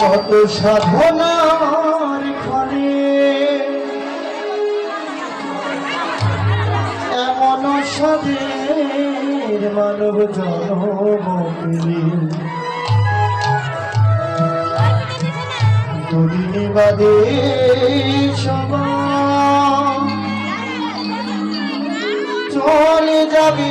কত সাধনার ফলে। এমন সাধের মানব জনমকে দুদিন বাদে সবাই চলে যাবে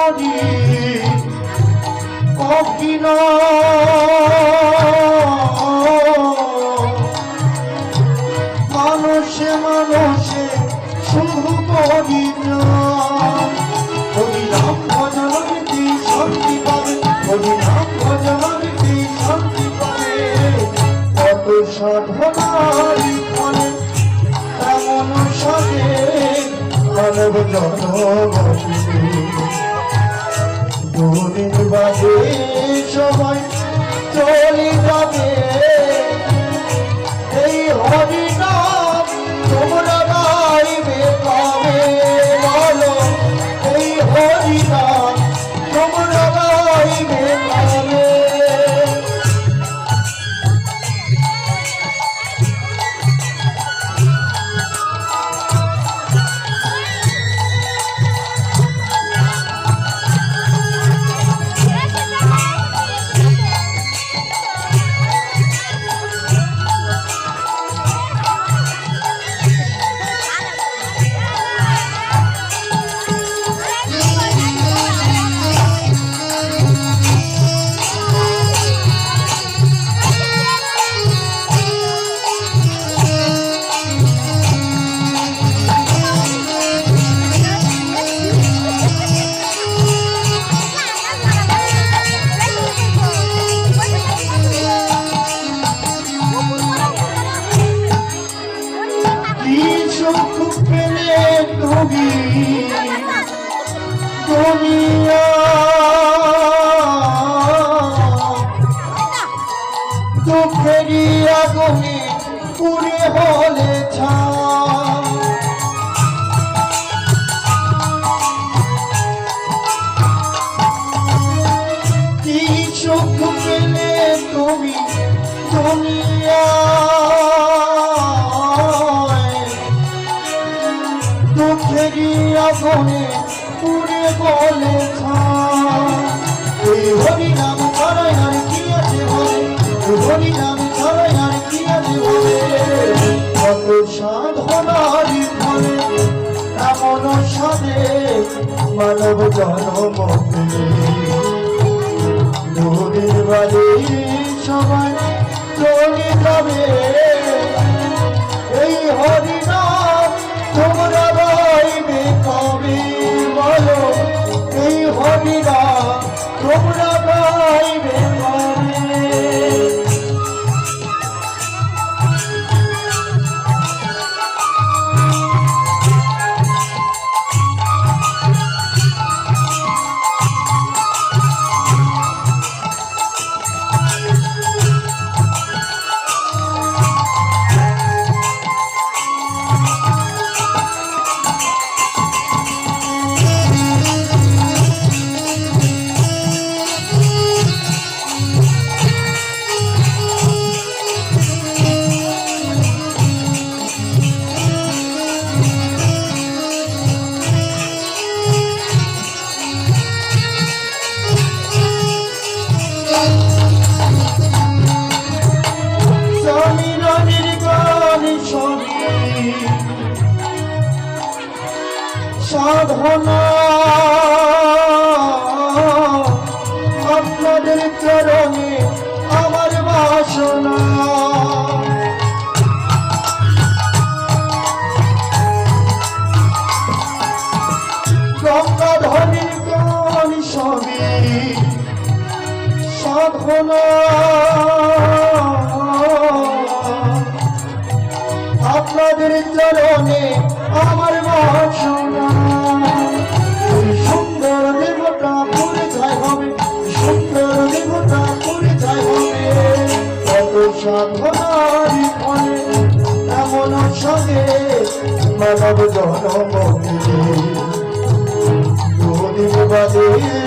মায়াই করি কখিন মানুষে মানুষে শুধু করি হরিনাম হরিনাম ভজনতি শান্তি পাবে। কত সাধনারি ফলে এমন সাথে মানব জনগতি দুদিন বাদে সময় চলে যাবে। দুঃখেরই আগুনে পুরে বলে এই হরি নাম ছাড়াই আর কি আছে বলে হরি নাম ছাড়াই আর কি আছে বলে কত সাধনারি ফলে এমন সাধে মানব জন্ম পেলে দুদিন বাদে সবাই চলে তবে এই হরিনাম তোমরা জামিরানির গান সাধনা। আপনাদের চরণে আমার বাসনা। গঙ্গাধরের গান সঙ্গে। সাধনা। মানব জনমতে যদি বাদে